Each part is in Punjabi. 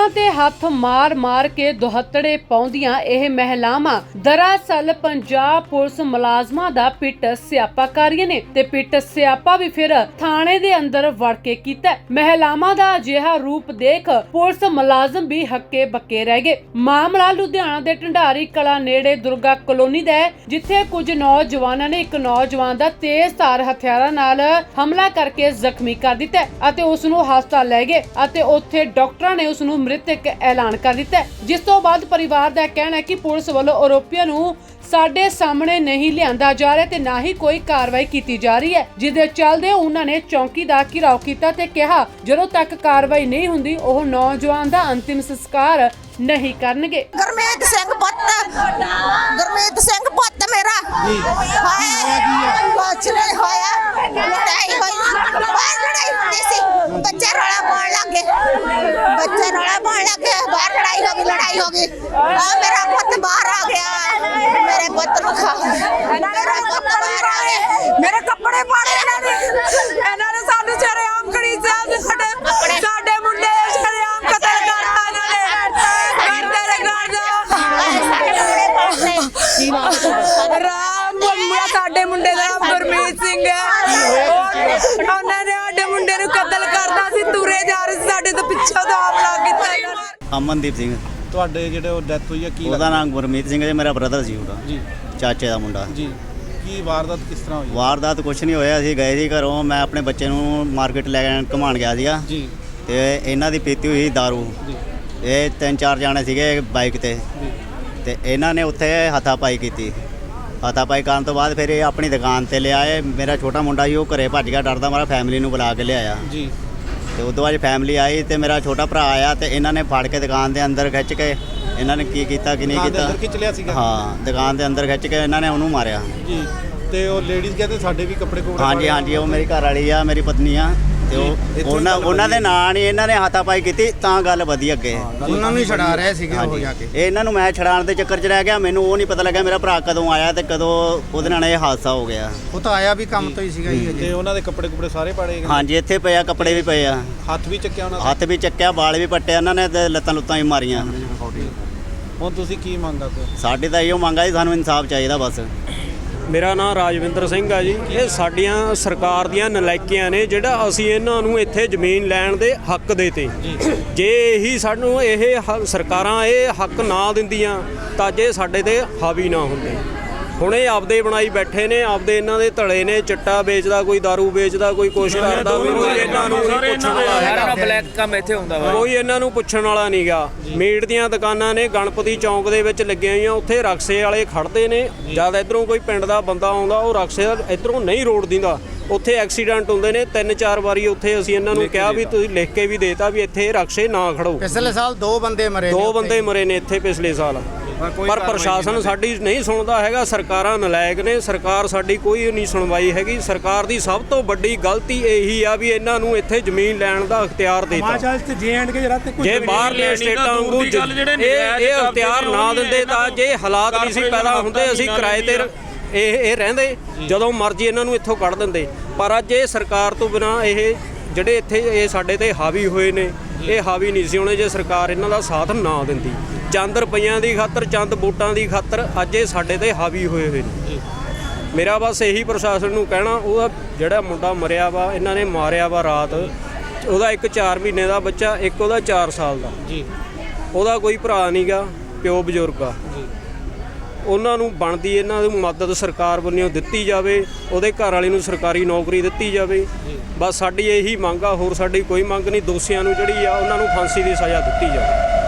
ਪਿੱਟਾਂ ਤੇ ਹੱਥ ਮਾਰ-ਮਾਰ ਕੇ ਦੁਹੱਤੜੇ ਪਾਉਂਦੀਆਂ ਇਹ ਮਹਿਲਾਵਾਂ ਦਰਅਸਲ ਪੰਜਾਬ ਪੁਲਿਸ ਮੁਲਾਜ਼ਮਾਂ ਦਾ ਪਿੱਟ ਸਿਆਪਾ ਕਰ ਰਹੀਆਂ ਨੇ ਤੇ ਪਿੱਟ ਸਿਆਪਾ ਵੀ ਫਿਰ ਥਾਣੇ ਦੇ ਅੰਦਰ ਵੜ ਕੇ ਕੀਤਾ। ਮਹਿਲਾਵਾਂ ਦਾ ਅਜਿਹਾ ਰੂਪ ਦੇਖ ਪੁਲਿਸ ਮੁਲਾਜ਼ਮ ਵੀ ਹੱਕੇ ਬੱਕੇ ਰਹਿ ਗਏ। ਮਾਮਲਾ ਲੁਧਿਆਣਾ ਦੇ ਢੰਡਾਰੀ ਕਲਾ ਨੇੜੇ ਦੁਰਗਾ ਕਲੋਨੀ ਦਾ ਹੈ, ਜਿੱਥੇ ਕੁਝ ਨੌਜਵਾਨਾਂ ਨੇ ਇੱਕ ਨੌਜਵਾਨ ਦਾ ਤੇਜ਼ ਧਾਰ ਹਥਿਆਰਾਂ ਨਾਲ ਹਮਲਾ ਕਰਕੇ ਜ਼ਖਮੀ ਕਰ ਦਿੱਤਾ ਅਤੇ ਉਸ ਨੂੰ ਹਸਪਤਾਲ ਲੈ ਗਏ ਅਤੇ ਉੱਥੇ ਡਾਕਟਰਾਂ ਨੇ ਉਸ ਨੂੰ ਮ੍ਰਿਤਕ ਐਲਾਨ ਕਰ ਦਿੱਤਾ। ਜਿਸ ਤੋਂ ਬਾਅਦ ਪਰਿਵਾਰ ਦਾ ਕਹਿਣਾ ਹੈ ਕਿ ਪੁਲਿਸ ਵੱਲੋਂ ਆਰੋਪੀਆਂ ਨੂੰ ਸਾਡੇ ਸਾਹਮਣੇ ਨਹੀਂ ਲਿਆਂਦਾ ਜਾ ਰਿਹਾ ਤੇ ਨਾ ਹੀ ਕੋਈ ਕਾਰਵਾਈ ਕੀਤੀ ਜਾ ਰਹੀ ਹੈ। ਜਿਹਦੇ ਚੱਲਦੇ ਉਹਨਾਂ ਨੇ ਚੌਂਕੀ ਦਾ ਘਿਰਾਓ ਕੀਤਾ ਤੇ ਕਿਹਾ ਜਦੋਂ ਤੱਕ ਕਾਰਵਾਈ ਨਹੀਂ ਹੁੰਦੀ ਉਹ ਨੌਜਵਾਨ ਦਾ ਅੰਤਿਮ ਸੰਸਕਾਰ ਨਹੀਂ ਕਰਨਗੇ। ਗੁਰਮੀਤ ਸਿੰਘ ਪੁੱਤ ਗੁਰਮੀਤ ਸਿੰਘ ਪੁੱਤ ਮੇਰਾ। ਹਾਏ ਕੁਛ ਨਹੀਂ ਹੋਇਆ। ਲੜਾਈ ਹੋਈ। ਬਾਹਰ ਲੜਾਈ ਹੁੰਦੀ ਸੀ। ਬੱਚੇ ਲੜਾਈ ਹੋ ਗਈ ਲੜਾਈ ਹੋ ਗਈ। ਆ ਮੇਰਾ ਪੁੱਤ ਬਾਹਰ ਆ ਗਿਆ। ਮੇਰੇ ਪੁੱਤ ਨੂੰ ਖਾ। ਮੇਰਾ ਪੁੱਤ ਬਾਹਰ ਆ ਗਿਆ। ਮੇਰੇ ਕੱਪੜੇ ਪਾੜੇ ਇਹਨਾਂ ਨੇ। ਇਹਨਾਂ ਨੇ ਸਾਨੂੰ ਸ਼ਰੇਆਮ ਕਰੀ ਸਾਹਿਬ ਸਾਡੇ ਸਾਡੇ ਮੁੰਡੇ ਸ਼ਰੇਆਮ ਕਤਲ ਕਰਤਾ ਇਹਨਾਂ ਨੇ। ਕਰਦੇ ਨੇ। ਕਰਦੇ ਰਾਮ ਮੁੰਡਾ ਸਾਡੇ ਮੁੰਡੇ ਦਾ ਨਾਮ ਗੁਰਮੀਤ ਸਿੰਘ ਉਹਨਾਂ ਨੇ ਸਾਡੇ ਮੁੰਡੇ ਨੂੰ ਕਤਲ ਕਰਦਾ ਸੀ। ਤੁਰੇ ਜਾ ਰਹੇ ਸੀ। ਸਾਡੇ ਤੋਂ ਪਿੱਛੇ ਤੋਂ ਅਮਨਦੀਪ ਸਿੰਘ। ਤੁਹਾਡੇ ਜਿਹੜੇ ਉਹ ਡੈਥ ਹੋਈ ਆ ਕੀ ਉਹਦਾ ਲੱਗਦਾ? ਨਾਮ ਗੁਰਮੀਤ ਸਿੰਘ ਹੈ ਮੇਰਾ ਬ੍ਰਦਰ ਸੀ ਉਹਦਾ। ਜੀ। ਚਾਚੇ ਦਾ ਮੁੰਡਾ। ਜੀ। ਕੀ ਵਾਰਦਾਤ ਕਿਸ ਤਰ੍ਹਾਂ ਹੋਈ? ਵਾਰਦਾਤ ਕੁਛ ਨਹੀਂ ਹੋਇਆ ਅਸੀਂ ਗਏ ਸੀ ਘਰੋਂ ਮੈਂ ਆਪਣੇ ਬੱਚੇ ਨੂੰ ਮਾਰਕੀਟ ਲੈ ਕੇ ਘੁਮਾਉਣ ਗਿਆ ਸੀਗਾ। ਜੀ। ਤੇ ਇਹਨਾਂ ਦੀ ਪੀਤੀ ਹੋਈ ਸੀ दारू। ਜੀ। ਇਹ ਤਿੰਨ ਚਾਰ ਜਾਣੇ ਸੀਗੇ ਬਾਈਕ ਤੇ। ਜੀ। ਤੇ ਇਹਨਾਂ ਨੇ ਉੱਥੇ ਹੱਥਾਪਾਈ ਕੀਤੀ। ਹੱਥਾਪਾਈ ਕਰਨ ਤੋਂ ਬਾਅਦ ਫਿਰ ਇਹ ਆਪਣੀ ਦੁਕਾਨ ਤੇ ਲਿਆਏ। ਮੇਰਾ ਛੋਟਾ ਮੁੰਡਾ ਸੀ ਉਹ ਘਰੇ ਭੱਜ ਗਿਆ ਡਰਦਾ ਮਾਰਾ ਫੈਮਿਲੀ ਨੂੰ ਬੁਲਾ ਕੇ ਲਿਆਇਆ। ਜੀ। ਤੇ ਉਦੋਂ ਬਾਅਦ ਫੈਮਿਲੀ ਆਈ ਤੇ ਮੇਰਾ ਛੋਟਾ ਭਰਾ ਆਇਆ ਤੇ ਇਹਨਾਂ ਨੇ ਫੜ ਕੇ ਦੁਕਾਨ ਦੇ ਅੰਦਰ ਖਿੱਚ ਕੇ ਇਹਨਾਂ ਨੇ ਕੀ ਕੀਤਾ ਕੀ ਨਹੀਂ ਕੀਤਾ। ਅੰਦਰ ਖਿੱਚ ਲਿਆ ਸੀਗਾ? ਹਾਂ ਦੁਕਾਨ ਦੇ ਅੰਦਰ ਖਿੱਚ ਕੇ ਇਹਨਾਂ ਨੇ ਉਹਨੂੰ ਮਾਰਿਆ। ਜੀ ਤੇ ਉਹ ਲੇਡੀਜ਼ ਕਹਿੰਦੇ ਸਾਡੇ ਵੀ ਕੱਪੜੇ ਕੋਪੜੇ ਹਾਂਜੀ ਹਾਂਜੀ ਉਹ ਮੇਰੀ ਘਰ ਵਾਲੀ ਆ ਮੇਰੀ ਪਤਨੀ ਆ। ਤੇ ਉਹ ਉਹਨਾਂ ਦੇ। ਨਾਂ ਨਹੀਂ ਇਹਨਾਂ ਨੇ ਹਾਤਾਪਾਈ ਕੀਤੀ ਤਾਂ ਗੱਲ ਵਧੀ ਅੱਗੇ। ਉਹਨਾਂ ਨੂੰ ਛਡਾ ਰਹੇ ਸੀਗੇ ਉਹ ਜਾ ਕੇ। ਇਹ ਇਹਨਾਂ ਨੂੰ ਮੈਂ ਛਡਾਣ ਦੇ ਚੱਕਰ 'ਚ ਰਹਿ ਗਿਆ ਮੈਨੂੰ ਉਹ ਨਹੀਂ ਪਤਾ ਲੱਗਾ ਮੇਰਾ ਭਰਾ ਕਦੋਂ ਆਇਆ ਤੇ ਕਦੋਂ ਉਹਦੇ ਨਾਲ ਇਹ ਹਾਦਸਾ ਹੋ ਗਿਆ। ਉਹ ਤਾਂ ਆਇਆ ਵੀ ਕੰਮ ਤੋਂ ਹੀ ਸੀਗਾ ਜੀ ਤੇ ਉਹਨਾਂ ਦੇ ਕੱਪੜੇ ਕੁਪੜੇ ਸਾਰੇ ਪਾੜੇ ਗਏ? ਹਾਂਜੀ ਇੱਥੇ ਪਏ ਆ ਕੱਪੜੇ ਵੀ ਪਏ ਆ। ਹੱਥ ਵੀ ਚੱਕਿਆ ਉਹਨਾਂ ਦਾ? ਹੱਥ ਵੀ ਚੱਕਿਆ ਵਾਲ ਵੀ ਪੱਟੇ ਉਹਨਾਂ ਨੇ ਤੇ ਲੱਤਾਂ ਲੁੱਤਾਂ ਵੀ ਮਾਰੀਆਂ। ਹੁਣ ਤੁਸੀਂ ਕੀ ਮੰਗ ਕਰਦੇ ਹੋ? ਸਾਡੀ ਤਾਂ ਇਹੋ ਮੰਗ ਜੀ ਸਾਨੂੰ ਇਨਸਾਫ ਚਾਹੀਦਾ ਬਸ। ਮੇਰਾ ਨਾਮ ਰਾਜਵਿੰਦਰ ਸਿੰਘ ਆ ਜੀ। ਇਹ ਸਾਡੀਆਂ ਸਰਕਾਰ ਦੀਆਂ ਨਲਾਇਕੀਆਂ ਨੇ ਜਿਹੜਾ ਅਸੀਂ ਇਹਨਾਂ ਨੂੰ ਇੱਥੇ ਜ਼ਮੀਨ ਲੈਣ ਦੇ ਹੱਕ ਦੇਤੇ। ਜੇ। ਇਹੀ ਸਾਨੂੰ ਇਹ ਸਰਕਾਰਾਂ ਇਹ ਹੱਕ ਨਾ ਦਿੰਦੀਆਂ ਤਾਂ ਜੇ ਸਾਡੇ ਤੇ ਹਾਵੀ ਨਾ ਹੁੰਦੇ। ਹੁਣ ਇਹ ਆਪਦੇ ਬਣਾਈ ਬੈਠੇ ਨੇ ਆਪਦੇ ਇਹਨਾਂ ਦੇ ਧੜੇ ਨੇ ਚਿੱਟਾ ਵੇਚਦਾ ਕੋਈ दारू ਵੇਚਦਾ ਕੋਈ ਕੁਛ ਕਰਦਾ ਕੋਈ ਇਹਨਾਂ ਨੂੰ ਨਹੀਂ ਪੁੱਛਣ ਵਾਲਾ ਹੈਗਾ। ਬਲੈਕ ਕੰਮ ਇੱਥੇ ਹੁੰਦਾ ਵਾ। ਕੋਈ ਇਹਨਾਂ ਨੂੰ ਪੁੱਛਣ ਵਾਲਾ ਨਹੀਂਗਾ ਮੀਟ ਦੀਆਂ ਦੁਕਾਨਾਂ ਨੇ ਗਣਪਤੀ ਚੌਂਕ ਦੇ ਵਿੱਚ ਲੱਗੀਆਂ ਹੋਈਆਂ ਉੱਥੇ ਰਕਸੇ ਵਾਲੇ ਖੜਦੇ ਨੇ। ਜਦ ਇਧਰੋਂ ਕੋਈ ਪਿੰਡ ਦਾ ਬੰਦਾ ਆਉਂਦਾ ਉਹ ਰਕਸੇ ਇਧਰੋਂ ਨਹੀਂ ਰੋਡ ਦਿੰਦਾ। ਉੱਥੇ ਐਕਸੀਡੈਂਟ ਹੁੰਦੇ ਨੇ ਤਿੰਨ ਚਾਰ ਵਾਰੀ ਉੱਥੇ ਅਸੀਂ ਇਹਨਾਂ ਨੂੰ ਕਿਹਾ ਵੀ ਤੁਸੀਂ ਲਿਖ ਕੇ ਵੀ ਦੇਤਾ ਵੀ ਇੱਥੇ ਰਕਸੇ ਨਾ ਖੜੋ ਪਿਛਲੇ ਸਾਲ ਦੋ ਬੰਦੇ ਮਰੇ ਨੇ ਦੋ। ਬੰਦੇ ਮਰੇ ਨੇ ਇੱਥੇ ਪਿਛਲੇ ਸਾਲ। ਪਰ ਪ੍ਰਸ਼ਾਸਨ ਸਾਡੀ ਨਹੀਂ ਸੁਣਦਾ ਹੈਗਾ ਸਰਕਾਰਾਂ ਨਲਾਇਕ ਨੇ ਸਰਕਾਰ ਸਾਡੀ ਕੋਈ ਨਹੀਂ ਸੁਣਵਾਈ ਹੈਗੀ ਸਰਕਾਰ ਦੀ ਸਭ ਤੋਂ ਵੱਡੀ ਗਲਤੀ ਇਹੀ ਆ ਵੀ ਇਹਨਾਂ ਨੂੰ ਇੱਥੇ ਜ਼ਮੀਨ ਲੈਣ ਦਾ ਅਖਤਿਆਰ ਦੇਤਾ। ਜੇ ਬਾਹਰਲੀਆਂ ਸਟੇਟਾਂ ਵਾਂਗੂ ਜ- ਇਹ ਇਹ ਅਖਤਿਆਰ ਨਾ ਦਿੰਦੇ ਤਾਂ ਜੇ ਹਾਲਾਤ ਨਹੀਂ ਸੀ ਪੈਦਾ ਹੁੰਦੇ ਅਸੀਂ ਕਿਰਾਏ ਤੇ ਇਹ ਇਹ ਰਹਿੰਦੇ ਜਦੋਂ ਮਰਜ਼ੀ ਇਹਨਾਂ ਨੂੰ ਇੱਥੋਂ ਕੱਢ ਦਿੰਦੇ। ਪਰ ਅੱਜ ਇਹ ਸਰਕਾਰ ਤੋਂ ਬਿਨਾ ਇਹ ਜਿਹੜੇ ਇੱਥੇ ਇਹ ਸਾਡੇ ਤੇ ਹਾਵੀ ਹੋਏ ਨੇ ਇਹ ਹਾਵੀ ਨਹੀਂ ਸੀ ਹੋਣੇ ਜੇ ਸਰਕਾਰ ਇਹਨਾਂ ਦਾ ਸਾਥ ਨਾ ਦਿੰਦੀ। ਚੰਦ ਰੁਪਈਆਂ ਦੀ ਖਾਤਰ ਚੰਦ ਵੋਟਾਂ ਦੀ ਖਾਤਰ ਅੱਜ ਇਹ ਸਾਡੇ ਤੇ ਹਾਵੀ ਹੋਏ ਹੋਏ ਨੇ। ਮੇਰਾ ਬਸ ਇਹੀ ਪ੍ਰਸ਼ਾਸਨ ਨੂੰ ਕਹਿਣਾ ਉਹਦਾ ਜਿਹੜਾ ਮੁੰਡਾ ਮਰਿਆ ਵਾ ਇਹਨਾਂ ਨੇ ਮਾਰਿਆ ਵਾ ਰਾਤ ਉਹਦਾ ਇੱਕ 4 ਮਹੀਨੇ ਦਾ ਬੱਚਾ ਇੱਕ ਉਹਦਾ 4 ਸਾਲ ਦਾ। ਜੀ। ਉਹਦਾ ਕੋਈ ਭਰਾ ਨਹੀਂਗਾ ਪਿਓ ਬਜ਼ੁਰਗ ਆ। ਉਹਨਾਂ ਨੂੰ ਬਣਦੀ ਇਹਨਾਂ ਨੂੰ ਮਦਦ ਸਰਕਾਰ ਵੱਲੋਂ ਦਿੱਤੀ ਜਾਵੇ ਉਹਦੇ ਘਰ ਵਾਲੇ ਨੂੰ ਸਰਕਾਰੀ ਨੌਕਰੀ ਦਿੱਤੀ ਜਾਵੇ। ਬਸ ਸਾਡੀ ਇਹੀ ਮੰਗ ਆ ਹੋਰ ਸਾਡੀ ਕੋਈ ਮੰਗ ਨਹੀਂ ਦੋਸ਼ੀਆਂ ਨੂੰ ਜਿਹੜੀ ਆ ਉਹਨਾਂ ਨੂੰ ਫਾਂਸੀ ਦੀ ਸਜ਼ਾ ਦਿੱਤੀ ਜਾਵੇ।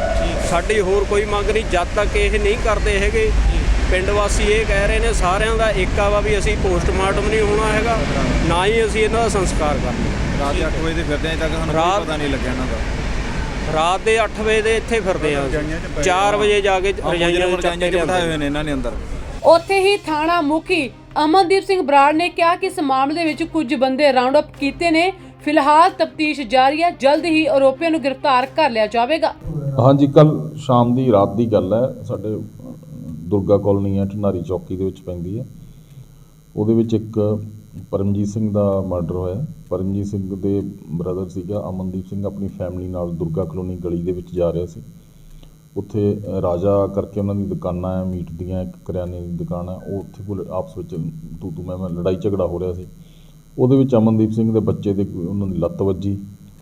ਸਾਡੀ ਹੋਰ ਕੋਈ ਮੰਗ ਨਹੀਂ ਜਦ ਤੱਕ ਇਹ ਨਹੀਂ ਕਰਦੇ ਹੈਗੇ ਪਿੰਡ ਵਾਸੀ ਇਹ ਕਹਿ ਰਹੇ ਨੇ ਸਾਰਿਆਂ ਦਾ ਏਕਾ ਵਾ ਵੀ ਅਸੀਂ ਪੋਸਟਮਾਰਟਮ ਨਹੀਂ ਹੋਣਾ ਹੈਗਾ ਨਾ ਹੀ ਅਸੀਂ ਇਹਨਾਂ ਦਾ ਸੰਸਕਾਰ ਕਰਨਾ। ਰਾਤ ਦੇ 8 ਵਜੇ ਦੇ ਫਿਰਦੇ ਆਂ ਤੱਕ ਸਾਨੂੰ ਕੋਈ ਪਤਾ ਨਹੀਂ ਲੱਗਿਆ ਇਹਨਾਂ ਦਾ। ਰਾਤ ਦੇ 8 ਵਜੇ ਦੇ ਇੱਥੇ ਫਿਰਦੇ ਆ ਰਜਾਈਆਂ 'ਚ ਪਏ 4 ਵਜੇ ਜਾ ਕੇ ਰਜਾਈਆਂ ਚ ਚੱਕ ਕੇ ਬਿਠਾਏ ਹੋਏ ਨੇ ਇਹਨਾਂ ਨੇ ਅੰਦਰ। ਉੱਥੇ ਹੀ ਥਾਣਾ ਮੁਖੀ ਅਮਨਦੀਪ ਸਿੰਘ ਬਰਾੜ ਨੇ ਕਿਹਾ ਕਿ ਇਸ ਮਾਮਲੇ ਵਿੱਚ ਕੁਝ ਬੰਦੇ ਰਾਉਂਡ ਅਪ ਕੀਤੇ ਨੇ। ਫਿਲਹਾਲ ਤਫਤੀਸ਼ ਜਾਰੀ ਹੈ। ਜਲਦ ਹੀ ਆਰੋਪੀਆਂ ਨੂੰ ਗ੍ਰਿਫਤਾਰ ਕਰ ਲਿਆ ਜਾਵੇਗਾ। ਹਾਂਜੀ ਕੱਲ ਸ਼ਾਮ ਦੀ ਰਾਤ ਦੀ ਗੱਲ ਹੈ। ਸਾਡੇ ਦੁਰਗਾ ਕਾਲੋਨੀ ਹੈ ਢਨਾਰੀ ਚੌਕੀ ਦੇ ਵਿੱਚ ਪੈਂਦੀ ਹੈ। ਉਹਦੇ ਵਿੱਚ ਇੱਕ ਪਰਮਜੀਤ ਸਿੰਘ ਦਾ ਮਰਡਰ ਹੋਇਆ। ਪਰਮਜੀਤ ਸਿੰਘ ਦੇ ਬ੍ਰਦਰ ਸੀਗਾ, ਅਮਨਦੀਪ ਸਿੰਘ ਆਪਣੀ ਫੈਮਿਲੀ ਨਾਲ ਦੁਰਗਾ ਕਲੋਨੀ ਗਲੀ ਦੇ ਵਿੱਚ ਜਾ ਰਿਹਾ ਸੀ। ਉੱਥੇ ਰਾਜਾ ਕਰਕੇ ਉਹਨਾਂ ਦੀ ਦੁਕਾਨਾਂ ਹੈ, ਮੀਟ ਦੀਆਂ, ਇੱਕ ਕਰਿਆਨੇ ਦੀ ਦੁਕਾਨ ਹੈ। ਉਹ ਉੱਥੇ ਕੋਲ ਆਪਸ ਵਿੱਚ ਤੂੰ ਤੂੰ ਮੈਂ ਮੈਂ ਲੜਾਈ ਝਗੜਾ ਹੋ ਰਿਹਾ ਸੀ। ਉਹਦੇ ਵਿੱਚ ਅਮਨਦੀਪ ਸਿੰਘ ਦੇ ਬੱਚੇ ਦੇ ਉਹਨਾਂ ਦੀ ਲੱਤ ਵੱਜੀ।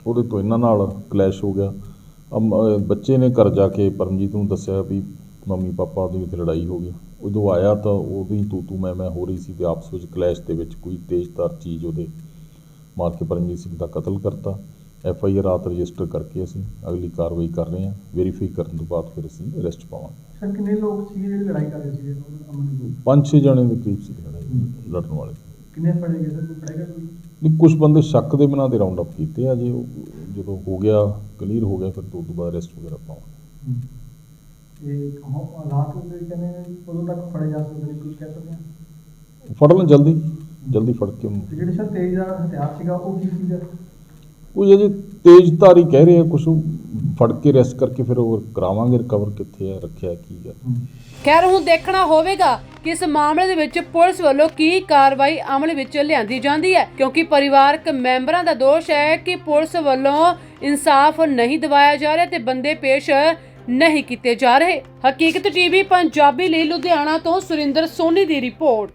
ਉਹਦੇ ਤੋਂ ਇਹਨਾਂ ਨਾਲ ਕਲੈਸ਼ ਹੋ ਗਿਆ। ਬੱਚੇ ਨੇ ਘਰ ਜਾ ਕੇ ਪਰਮਜੀਤ ਨੂੰ ਦੱਸਿਆ ਵੀ ਮੰਮੀ ਪਾਪਾ ਦੀ ਉੱਥੇ ਲੜਾਈ ਹੋ ਗਈ। ਉਦੋਂ ਆਇਆ ਤਾਂ ਉਹਦੀ ਤੂੰ ਤੂੰ ਮੈਂ ਮੈਂ ਹੋ ਰਹੀ ਸੀ ਤੇ ਆਪਸ ਵਿੱਚ ਕਲੈਸ਼ ਦੇ ਵਿੱਚ ਕੋਈ ਤੇਜ਼ਧਾਰ ਚੀਜ਼ ਉਹਦੇ ਮਾਰ ਕੇ ਪਰਮਜੀਤ ਸਿੰਘ ਦਾ ਕਤਲ ਕਰਤਾ। ਐਫ ਆਈ ਆਰ ਰਾਤ ਰਜਿਸਟਰ ਕਰਕੇ ਅਸੀਂ ਅਗਲੀ ਕਾਰਵਾਈ ਕਰ ਰਹੇ ਹਾਂ। ਵੈਰੀਫਾਈ ਕਰਨ ਤੋਂ ਬਾਅਦ ਫਿਰ ਅਸੀਂ ਅਰੈਸਟ ਪਾਵਾਂਗੇ। ਸਰ ਕਿੰਨੇ ਲੋਕ ਸੀਗੇ ਜਿਹੜੇ ਲੜਾਈ ਕਰ ਰਹੇ ਦੀ ਪੰਜ ਛੇ ਜਣੇ ਦੇ ਕਰੀਬ ਸੀ ਲੜਨ ਵਾਲੇ। ਕਿੰਨੇ ਫੜੇ ਗਏ ਸਰ? ਕੋਈ ਫੜੇਗਾ ਕੋਈ? ਨਹੀਂ ਕੁਝ ਬੰਦੇ ਸ਼ੱਕ ਦੇ ਬਿਨਾਂ ਤੇ ਰਾਉਂਡ ਅਪ ਕੀਤੇ ਆ ਜੇ। ਉਹ ਜਦੋਂ ਹੋ ਗਿਆ ਕਲੀਅਰ ਹੋ ਗਿਆ ਫਿਰ ਤੋਂ ਬਾਅਦ ਅਰੈਸਟ ਵਗੈਰਾ ਪਾਵਾਂਗੇ। ਇਹ ਕਹੋ ਹਾਲਾਤ ਦੇ ਕਹਿੰਦੇ ਉਦੋਂ ਤੱਕ ਫੜੇ ਜਾ ਸਕਦੇ ਨੇ ਕੁਝ ਕਹਿ ਸਕਦੇ ਫੜ ਲੈਣ ਜਲਦੀ ਜਲਦੀ ਫੜ ਕੇ ਜਿਹੜੇ ਸਰ ਤੇਜ਼ ਦਾ ਹਥਿਆਰ ਸੀਗਾ ਉਹ ਕੀ ਸੀਗਾ? ਕੋਈ ਅਜੇ ਤੇਜ਼ ਧਾਰੀ ਕਹਿ ਰਹੇ ਆ ਕੁਝ ਫੜ ਕੇ ਅਰੈਸਟ ਕਰਕੇ ਫਿਰ ਉਹ ਕਰਾਵਾਂਗੇ ਰਿਕਵਰ ਕਿੱਥੇ ਆ, ਰੱਖਿਆ ਕੀ ਆ। ਖੈਰ, ਹੁਣ ਦੇਖਣਾ ਹੋਵੇਗਾ ਕਿ ਇਸ ਮਾਮਲੇ ਦੇ ਵਿੱਚ ਪੁਲਿਸ ਵੱਲੋਂ ਕੀ ਕਾਰਵਾਈ ਅਮਲ ਵਿੱਚ ਲਿਆਂਦੀ ਜਾਂਦੀ ਹੈ, ਕਿਉਂਕਿ ਪਰਿਵਾਰਕ ਮੈਂਬਰਾਂ ਦਾ ਦੋਸ਼ ਹੈ ਕਿ ਪੁਲਿਸ ਵੱਲੋਂ ਇਨਸਾਫ ਨਹੀਂ ਦਿਵਾਇਆ ਜਾ ਰਿਹਾ ਤੇ ਬੰਦੇ ਪੇਸ਼ ਨਹੀਂ ਕੀਤੇ ਜਾ ਰਹੇ। ਹਕੀਕਤ ਟੀਵੀ, ਪੰਜਾਬੀ ਲਈ ਲੁਧਿਆਣਾ ਤੋਂ ਸੁਰਿੰਦਰ ਸੋਨੀ ਦੀ ਰਿਪੋਰਟ।